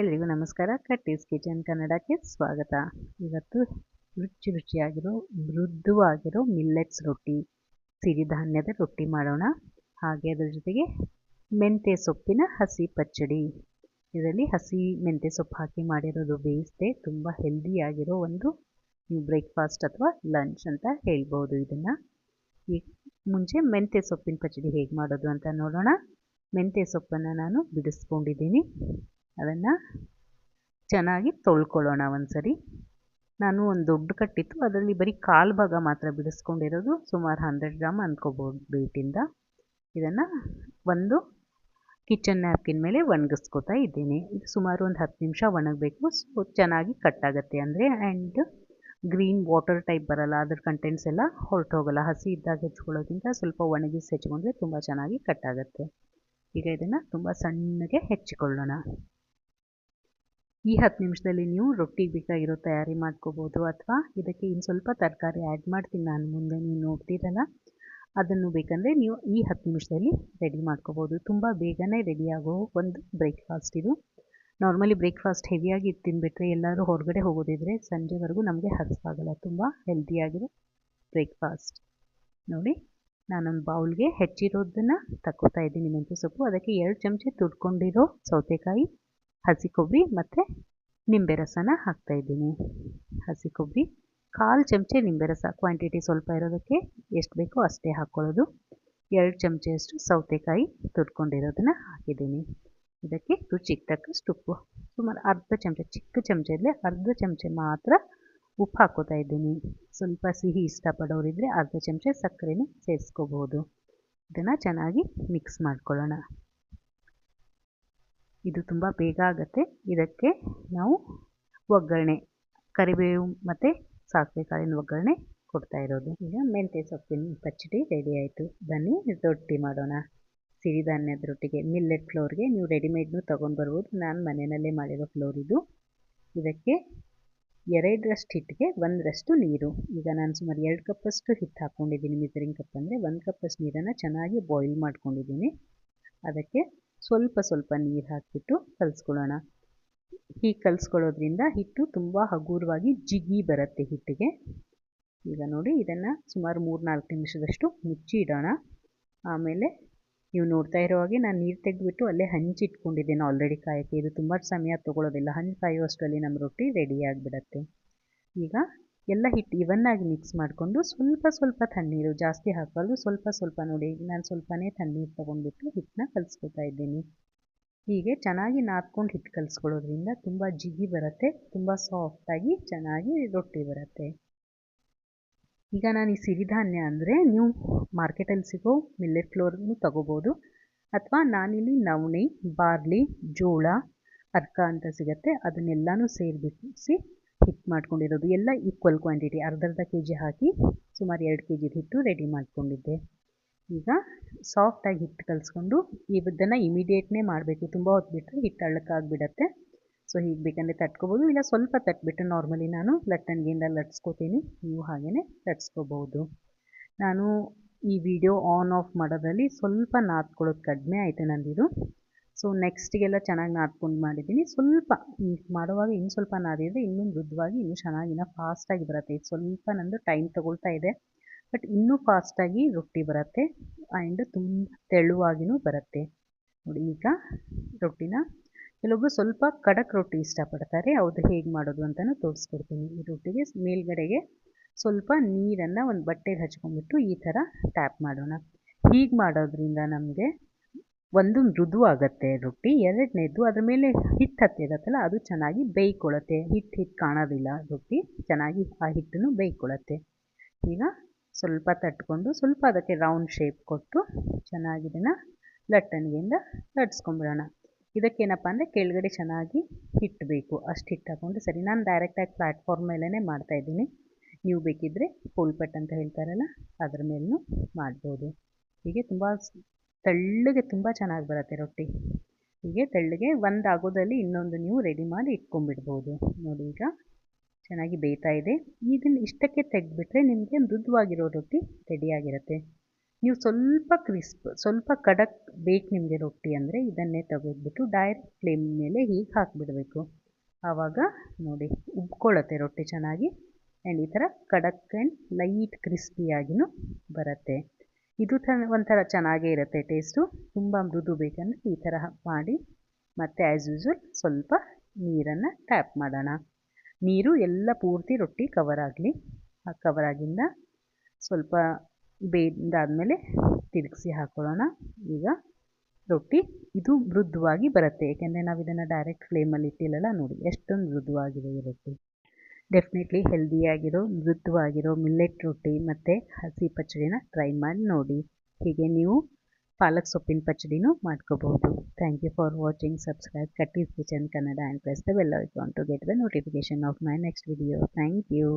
ಎಲ್ರಿಗೂ ನಮಸ್ಕಾರ. ಕಟ್ಟೀಸ್ ಕಿಚನ್ ಕನ್ನಡಕ್ಕೆ ಸ್ವಾಗತ. ಇವತ್ತು ರುಚಿ ರುಚಿಯಾಗಿರೋ, ಮೃದುವಾಗಿರೋ ಮಿಲ್ಲೆಟ್ಸ್ ರೊಟ್ಟಿ ಸಿರಿಧಾನ್ಯದ ರೊಟ್ಟಿ ಮಾಡೋಣ. ಹಾಗೆ ಅದರ ಜೊತೆಗೆ ಮೆಂತ್ಯ ಸೊಪ್ಪಿನ ಹಸಿ ಪಚ್ಚಡಿ. ಇದರಲ್ಲಿ ಹಸಿ ಮೆಂತ್ಯ ಸೊಪ್ಪು ಹಾಕಿ ಮಾಡಿರೋದು ಬೇಯಿಸದೆ ತುಂಬ ಹೆಲ್ದಿಯಾಗಿರೋ ಒಂದು ಬ್ರೇಕ್ಫಾಸ್ಟ್ ಅಥವಾ ಲಂಚ್ ಅಂತ ಹೇಳ್ಬೋದು ಇದನ್ನು. ಈ ಮುಂಚೆ ಮೆಂತ್ಯ ಸೊಪ್ಪಿನ ಪಚ್ಚಡಿ ಹೇಗೆ ಮಾಡೋದು ಅಂತ ನೋಡೋಣ. ಮೆಂತ್ಯ ಸೊಪ್ಪನ್ನು ನಾನು ಬಿಡಿಸ್ಕೊಂಡಿದ್ದೀನಿ. ಅದನ್ನು ಚೆನ್ನಾಗಿ ತೊಳ್ಕೊಳ್ಳೋಣ ಒಂದ್ಸರಿ. ನಾನು ಒಂದು ದೊಡ್ಡ ಕಟ್ಟಿತ್ತು. ಅದರಲ್ಲಿ ಬರೀ ಕಾಲು ಭಾಗ ಮಾತ್ರ ಬಿಡಿಸ್ಕೊಂಡಿರೋದು. ಸುಮಾರು ಹಂಡ್ರೆಡ್ ಗ್ರಾಮ್ ಅಂದ್ಕೋಬೋದು ಬೀಟಿಂದ ಇದನ್ನು ಒಂದು ಕಿಚನ್ ನ್ಯಾಪ್ಕಿನ್ ಮೇಲೆ ಒಣಗಿಸ್ಕೊತಾ ಇದ್ದೀನಿ. ಇದು ಸುಮಾರು ಒಂದು ಹತ್ತು ನಿಮಿಷ ಒಣಗಬೇಕು. ಸೊ ಚೆನ್ನಾಗಿ ಕಟ್ಟಾಗತ್ತೆ ಅಂದರೆ ಆ್ಯಂಡ್ ಗ್ರೀನ್ ವಾಟರ್ ಟೈಪ್ ಬರಲ್ಲ. ಅದ್ರ ಕಂಟೆಂಟ್ಸ್ ಎಲ್ಲ ಹೊರಟೋಗಲ್ಲ. ಹಸಿ ಇದ್ದಾಗ ಹೆಚ್ಕೊಳ್ಳೋದ್ರಿಂದ ಸ್ವಲ್ಪ ಒಣಗಿಸಿ ಹೆಚ್ಕೊಂಡ್ರೆ ತುಂಬ ಚೆನ್ನಾಗಿ ಕಟ್ಟಾಗತ್ತೆ ಈಗ ಇದನ್ನು ತುಂಬ ಸಣ್ಣಗೆ ಹೆಚ್ಚಿಕೊಳ್ಳೋಣ ಈ ಹತ್ತು ನಿಮಿಷದಲ್ಲಿ ನೀವು ರೊಟ್ಟಿಗೆ ಬೇಕಾಗಿರೋ ತಯಾರಿ ಮಾಡ್ಕೋಬೋದು ಅಥವಾ ಇದಕ್ಕೆ ಇನ್ನು ಸ್ವಲ್ಪ ತರಕಾರಿ ಆ್ಯಡ್ ಮಾಡ್ತೀನಿ ನಾನು ಮುಂದೆ, ನೀವು ನೋಡ್ತೀರಲ್ಲ. ಅದನ್ನು ಬೇಕಂದರೆ ನೀವು ಈ ಹತ್ತು ನಿಮಿಷದಲ್ಲಿ ರೆಡಿ ಮಾಡ್ಕೋಬೋದು. ತುಂಬ ಬೇಗನೆ ರೆಡಿಯಾಗೋ ಒಂದು ಬ್ರೇಕ್ಫಾಸ್ಟ್ ಇದು. ನಾರ್ಮಲಿ ಬ್ರೇಕ್ಫಾಸ್ಟ್ ಹೆವಿಯಾಗಿ ತಿಂದುಬಿಟ್ರೆ ಎಲ್ಲರೂ ಹೊರಗಡೆ ಹೋಗೋದಿದ್ರೆ ಸಂಜೆವರೆಗೂ ನಮಗೆ ಹಸಿವಾಗಲ್ಲ. ತುಂಬ ಹೆಲ್ದಿಯಾಗಿರೋ ಬ್ರೇಕ್ಫಾಸ್ಟ್ ನೋಡಿ, ನಾನೊಂದು ಬೌಲ್ಗೆ ಹೆಚ್ಚಿರೋದನ್ನು ತಗೋತಾ ಇದ್ದೀನಿ ಮೆಂತ್ಯ ಸೊಪ್ಪು. ಅದಕ್ಕೆ ಎರಡು ಚಮಚೆ ತುಡ್ಕೊಂಡಿರೋ ಸೌತೆಕಾಯಿ. ಹಸಿ ಕೊಬ್ಬರಿ ಮತ್ತು ನಿಂಬೆ ರಸನ ಹಾಕ್ತಾಯಿದ್ದೀನಿ ಹಸಿ ಕೊಬ್ಬರಿ ಕಾಲು ಚಮಚೆ ನಿಂಬೆ ರಸ ಕ್ವಾಂಟಿಟಿ ಸ್ವಲ್ಪ ಇರೋದಕ್ಕೆ ಎಷ್ಟು ಬೇಕೋ ಅಷ್ಟೇ ಹಾಕ್ಕೊಳ್ಳೋದು ಎರಡು ಚಮಚೆಯಷ್ಟು ಸೌತೆಕಾಯಿ ತುರ್ಕೊಂಡಿರೋದನ್ನು ಹಾಕಿದ್ದೀನಿ. ಇದಕ್ಕೆ ರುಚಿಗೆ ತಕ್ಕಷ್ಟು ಉಪ್ಪು, ಸುಮಾರು ಅರ್ಧ ಚಮಚ, ಚಿಕ್ಕ ಚಮಚದಲ್ಲೇ ಅರ್ಧ ಚಮಚ ಮಾತ್ರ ಉಪ್ಪು ಹಾಕೋತಾ ಇದ್ದೀನಿ. ಸ್ವಲ್ಪ ಸಿಹಿ ಇಷ್ಟಪಡೋರಿದ್ದರೆ ಅರ್ಧ ಚಮಚ ಸಕ್ಕರೆನೂ ಸೇರಿಸ್ಕೋಬಹುದು. ಇದನ್ನು ಚೆನ್ನಾಗಿ ಮಿಕ್ಸ್ ಮಾಡ್ಕೊಳ್ಳೋಣ. ಇದು ತುಂಬ ಬೇಗ ಆಗುತ್ತೆ. ಇದಕ್ಕೆ ನಾವು ಒಗ್ಗರಣೆ, ಕರಿಬೇವು ಮತ್ತು ಸಾಸಿವೆ ಕಾಳಿನ ಒಗ್ಗರಣೆ ಕೊಡ್ತಾ ಇರೋದು. ಈಗ ಮೆಂತ್ಯ ಸೊಪ್ಪಿನ ಪಚ್ಚಡಿ ರೆಡಿ ಆಯಿತು. ಬನ್ನಿ, ರೊಟ್ಟಿ ಮಾಡೋಣ. ಸಿರಿಧಾನ್ಯದ ರೊಟ್ಟಿಗೆ ಮಿಲ್ಲೆಟ್ ಫ್ಲೋರ್ಗೆ ನೀವು ರೆಡಿಮೇಡ್ನು ತೊಗೊಂಡು ಬರ್ಬೋದು. ನಾನು ಮನೆಯಲ್ಲೇ ಮಾಡಿರೋ ಫ್ಲೋರ್ ಇದು. ಇದಕ್ಕೆ ಎರಡರಷ್ಟು ಹಿಟ್ಟಿಗೆ ಒಂದರಷ್ಟು ನೀರು. ಈಗ ನಾನು ಸುಮಾರು ಎರಡು ಕಪ್ಪಷ್ಟು ಹಿಟ್ಟು ಹಾಕ್ಕೊಂಡಿದ್ದೀನಿ ಮಿಸರಿಂಗ್ ಕಪ್ ಅಂದರೆ ಒಂದು ಕಪ್ಪಷ್ಟು ನೀರನ್ನು ಚೆನ್ನಾಗಿ ಬಾಯ್ಲ್ ಮಾಡ್ಕೊಂಡಿದ್ದೀನಿ. ಅದಕ್ಕೆ ಸ್ವಲ್ಪ ಸ್ವಲ್ಪ ನೀರು ಹಾಕಿಬಿಟ್ಟು ಕಲಿಸ್ಕೊಳ್ಳೋಣ. ಹೀಗೆ ಕಲಿಸ್ಕೊಳ್ಳೋದ್ರಿಂದ ಹಿಟ್ಟು ತುಂಬ ಹಗುರವಾಗಿ ಜಿಗಿ ಬರುತ್ತೆ ಹಿಟ್ಟಿಗೆ. ಈಗ ನೋಡಿ ಇದನ್ನು ಸುಮಾರು ಮೂರು ನಾಲ್ಕು ನಿಮಿಷದಷ್ಟು ಮುಚ್ಚಿ ಇಡೋಣ. ಆಮೇಲೆ ನೀವು ನೋಡ್ತಾ ಇರೋ ಹಾಗೆ ನಾನು ನೀರು ತೆಗೆದುಬಿಟ್ಟು ಅಲ್ಲೇ ಹಂಚಿಟ್ಕೊಂಡಿದ್ದೇನೆ ಆಲ್ರೆಡಿ ಕಾಯೋಕ್ಕೆ. ಇದು ತುಂಬ ಸಮಯ ತೊಗೊಳ್ಳೋದಿಲ್ಲ ಹಂಚು ಕಾಯುವಷ್ಟರಲ್ಲಿ ನಮ್ಮ ರೊಟ್ಟಿ ರೆಡಿ ಆಗಿಬಿಡತ್ತೆ. ಈಗ ಎಲ್ಲ ಹಿಟ್ಟು ಇವನ್ನಾಗಿ ಮಿಕ್ಸ್ ಮಾಡಿಕೊಂಡು ಸ್ವಲ್ಪ ಸ್ವಲ್ಪ ತಣ್ಣೀರು ಜಾಸ್ತಿ ಹಾಕಬಾರ್ದು ಸ್ವಲ್ಪ ಸ್ವಲ್ಪ ನೋಡಿ, ನಾನು ಸ್ವಲ್ಪನೇ ತಣ್ಣೀರು ತೊಗೊಂಡ್ಬಿಟ್ಟು ಹಿಟ್ಟನ್ನ ಕಲಿಸ್ಕೊತಾ ಇದ್ದೀನಿ. ಹೀಗೆ ಚೆನ್ನಾಗಿ ನಾದ್ಕೊಂಡು ಹಿಟ್ಟು ಕಲಿಸ್ಕೊಳ್ಳೋದ್ರಿಂದ ತುಂಬ ಜಿಗಿ ಬರುತ್ತೆ, ತುಂಬ ಸಾಫ್ಟಾಗಿ ಚೆನ್ನಾಗಿ ರೊಟ್ಟಿ ಬರುತ್ತೆ. ಈಗ ನಾನು ಈ ಸಿರಿಧಾನ್ಯ ಅಂದರೆ ನೀವು ಮಾರ್ಕೆಟಲ್ಲಿ ಸಿಗೋ ಮಿಲ್ಲೆಟ್ ಫ್ಲೋರ್ನು ತಗೋಬೋದು. ಅಥವಾ ನಾನಿಲ್ಲಿ ನವಣೆ, ಬಾರ್ಲಿ, ಜೋಳ, ಅರ್ಕ ಅಂತ ಸಿಗುತ್ತೆ, ಅದನ್ನೆಲ್ಲನೂ ಸೇರಿಬಿಟ್ಟಿಸಿ ಹಿಟ್ಟು ಮಾಡ್ಕೊಂಡಿರೋದು. ಎಲ್ಲ ಈಕ್ವಲ್ ಕ್ವಾಂಟಿಟಿ ಅರ್ಧರ್ಧ ಅರ್ಧ ಕೆ ಜಿ ಹಾಕಿ ಸುಮಾರು ಎರಡು ಕೆ ಜಿದು ಹಿಟ್ಟು ರೆಡಿ ಮಾಡ್ಕೊಂಡಿದ್ದೆ. ಈಗ ಸಾಫ್ಟಾಗಿ ಹಿಟ್ಟು ಕಲಿಸ್ಕೊಂಡು ಇದನ್ನು ಇಮಿಡಿಯೇಟ್ನೇ ಮಾಡಬೇಕು. ತುಂಬ ಹೊತ್ತು ಬಿಟ್ಟರೆ ಹಿಟ್ಟು ಅಳ್ಳಕ್ಕಾಗಿಬಿಡತ್ತೆ ಸೊ ಹೀಗೆ ಬೇಕಂದರೆ ತಟ್ಕೋಬೋದು. ಇಲ್ಲ, ಸ್ವಲ್ಪ ತಟ್ಬಿಟ್ಟು ನಾರ್ಮಲಿ ನಾನು ಲಟ್ಟಣಿಗೆಯಿಂದ ಲಟ್ಸ್ಕೊತೀನಿ. ನೀವು ಹಾಗೆಯೇ ಲಟ್ಸ್ಕೋಬಹುದು ನಾನು ಈ ವಿಡಿಯೋ ಆನ್ ಆಫ್ ಮಾಡೋದ್ರಲ್ಲಿ ಸ್ವಲ್ಪ ನಾದ್ಕೊಳ್ಳೋದು ಕಡಿಮೆ ಆಯಿತು ನಂದಿದು. ಸೊ ನೆಕ್ಸ್ಟಿಗೆಲ್ಲ ಚೆನ್ನಾಗಿ ನಾದ್ಕೊಂಡು ಮಾಡಿದ್ದೀನಿ. ಸ್ವಲ್ಪ ಮಾಡುವಾಗ ಇನ್ನು ಸ್ವಲ್ಪ ನಾದಿದ್ರೆ ಇನ್ನೂ ಮೃದುವಾಗಿ ಇನ್ನೂ ಚೆನ್ನಾಗಿನ ಫಾಸ್ಟಾಗಿ ಬರುತ್ತೆ. ಇದು ಸ್ವಲ್ಪ ನಂದು ಟೈಮ್ ತೊಗೊಳ್ತಾ ಇದೆ. ಬಟ್ ಇನ್ನೂ ಫಾಸ್ಟಾಗಿ ರೊಟ್ಟಿ ಬರುತ್ತೆ. ಆ್ಯಂಡ್ ತುಂಬ ತೆಳುವಾಗಿಯೂ ಬರುತ್ತೆ. ನೋಡಿ, ಈಗ ರೊಟ್ಟಿನ ಕೆಲವೊಬ್ಬರು ಸ್ವಲ್ಪ ಖಡಕ್ ರೊಟ್ಟಿ ಇಷ್ಟಪಡ್ತಾರೆ. ಅದು ಹೇಗೆ ಮಾಡೋದು ಅಂತಲೂ ತೋರಿಸ್ಕೊಡ್ತೀನಿ. ಈ ರೊಟ್ಟಿಗೆ ಮೇಲ್ಗಡೆಗೆ ಸ್ವಲ್ಪ ನೀರನ್ನು ಒಂದು ಬಟ್ಟೆಗೆ ಹಚ್ಕೊಂಡ್ಬಿಟ್ಟು ಈ ಥರ ಟ್ಯಾಪ್ ಮಾಡೋಣ. ಹೀಗೆ ಮಾಡೋದ್ರಿಂದ ನಮಗೆ ಒಂದು ಮೃದು ಆಗುತ್ತೆ ರೊಟ್ಟಿ, ಎರಡನೇದು ಅದ್ರ ಮೇಲೆ ಹಿಟ್ಟು ಹತ್ತಿರತ್ತಲ್ಲ ಅದು ಚೆನ್ನಾಗಿ ಬೇಯ್ಕೊಳ್ಳುತ್ತೆ. ಹಿಟ್ಟು ಹಿಟ್ಟು ಕಾಣೋದಿಲ್ಲ ರೊಟ್ಟಿ, ಚೆನ್ನಾಗಿ ಆ ಹಿಟ್ಟನ್ನು ಬೇಯ್ಕೊಳ್ಳುತ್ತೆ. ಈಗ ಸ್ವಲ್ಪ ತಟ್ಕೊಂಡು ಸ್ವಲ್ಪ ಅದಕ್ಕೆ ರೌಂಡ್ ಶೇಪ್ ಕೊಟ್ಟು ಚೆನ್ನಾಗಿ ಇದನ್ನು ಲಟ್ಟಣಿಗೆಯಿಂದ ಲಟ್ಸ್ಕೊಂಬಿಡೋಣ ಇದಕ್ಕೇನಪ್ಪ ಅಂದರೆ ಕೆಳಗಡೆ ಚೆನ್ನಾಗಿ ಹಿಟ್ಟು ಬೇಕು. ಅಷ್ಟು ಹಿಟ್ಟು ಹಾಕ್ಕೊಂಡು ಸರಿ, ನಾನು ಡೈರೆಕ್ಟಾಗಿ ಪ್ಲ್ಯಾಟ್ಫಾರ್ಮ್ ಮೇಲೇ ಮಾಡ್ತಾಯಿದ್ದೀನಿ ನೀವು ಬೇಕಿದ್ದರೆ ಪೋಲ್ಪಟ್ ಅಂತ ಹೇಳ್ತಾರಲ್ಲ ಅದ್ರ ಮೇಲೂ ಮಾಡ್ಬೋದು. ಹೀಗೆ ತುಂಬ ತೆಳ್ಳಗೆ ತುಂಬ ಚೆನ್ನಾಗಿ ಬರುತ್ತೆ ರೊಟ್ಟಿ. ಹೀಗೆ ತೆಳ್ಳಗೆ ಒಂದು ಆಗೋದಲ್ಲಿ ಇನ್ನೊಂದು ನೀವು ರೆಡಿ ಮಾಡಿ ಇಟ್ಕೊಂಡ್ಬಿಡ್ಬೋದು. ನೋಡಿ ಈಗ ಚೆನ್ನಾಗಿ ಬೇಯ್ತಾ ಇದೆ. ಇದನ್ನು ಇಷ್ಟಕ್ಕೆ ತೆಗೆದ್ಬಿಟ್ರೆ ನಿಮಗೆ ಮೃದುವಾಗಿರೋ ರೊಟ್ಟಿ ರೆಡಿಯಾಗಿರುತ್ತೆ ನೀವು ಸ್ವಲ್ಪ ಕ್ರಿಸ್ಪ್ ಸ್ವಲ್ಪ ಕಡಕ್ ಬೇಕು ನಿಮಗೆ ರೊಟ್ಟಿ ಅಂದರೆ ಇದನ್ನೇ ತೆಗೆದ್ಬಿಟ್ಟು ಡೈರೆಕ್ಟ್ ಫ್ಲೇಮ್ ಮೇಲೆ ಹೀಗೆ ಹಾಕಿಬಿಡಬೇಕು. ಆವಾಗ ನೋಡಿ ಉಬ್ಕೊಳ್ಳುತ್ತೆ ರೊಟ್ಟಿ ಚೆನ್ನಾಗಿ. ಆ್ಯಂಡ್ ಈ ಥರ ಕಡಕ್ ಆ್ಯಂಡ್ ಲೈಟ್ ಕ್ರಿಸ್ಪಿಯಾಗಿಯೂ ಬರುತ್ತೆ. ಇದು ತ ಒಂಥರ ಚೆನ್ನಾಗೇ ಇರುತ್ತೆ ಟೇಸ್ಟು ತುಂಬ ಮೃದು ಬೇಕಂದರೆ ಈ ಥರ ಮಾಡಿ ಮತ್ತು ಆ್ಯಸ್ ಯೂಸ್ವಲ್ ಸ್ವಲ್ಪ ನೀರನ್ನು ಟ್ಯಾಪ್ ಮಾಡೋಣ. ನೀರು ಎಲ್ಲ ಪೂರ್ತಿ ರೊಟ್ಟಿ ಕವರ್ ಆಗಲಿ. ಆ ಕವರ್ ಆಗಿಂದ ಸ್ವಲ್ಪ ಬೇಯ್ದಾದಮೇಲೆ ತಿರುಗಿಸಿ ಹಾಕೊಳ್ಳೋಣ. ಈಗ ರೊಟ್ಟಿ ಇದು ಮೃದುವಾಗಿ ಬರುತ್ತೆ. ಏಕೆಂದರೆ ನಾವು ಇದನ್ನು ಡೈರೆಕ್ಟ್ ಫ್ಲೇಮಲ್ಲಿ ಇಟ್ಟಿಲ್ಲಲ್ಲ ನೋಡಿ, ಎಷ್ಟೊಂದು ಮೃದುವಾಗಿದೆ ಈ ರೊಟ್ಟಿ. ಡೆಫಿನೆಟ್ಲಿ ಹೆಲ್ದಿಯಾಗಿರೋ ಮೃದುವಾಗಿರೋ ಮಿಲ್ಲೆಟ್ ರೊಟ್ಟಿ ಮತ್ತು ಹಸಿ ಪಚ್ಚಡಿನ ಟ್ರೈ ಮಾಡಿ ನೋಡಿ. ಹೀಗೆ ನೀವು ಪಾಲಕ್ ಸೊಪ್ಪಿನ ಪಚ್ಚಡಿನೂ ಮಾಡ್ಕೋಬಹುದು. Thank you for watching subscribe Kattis kitchen Kannada and press the bell icon to get the notification of my next video thank you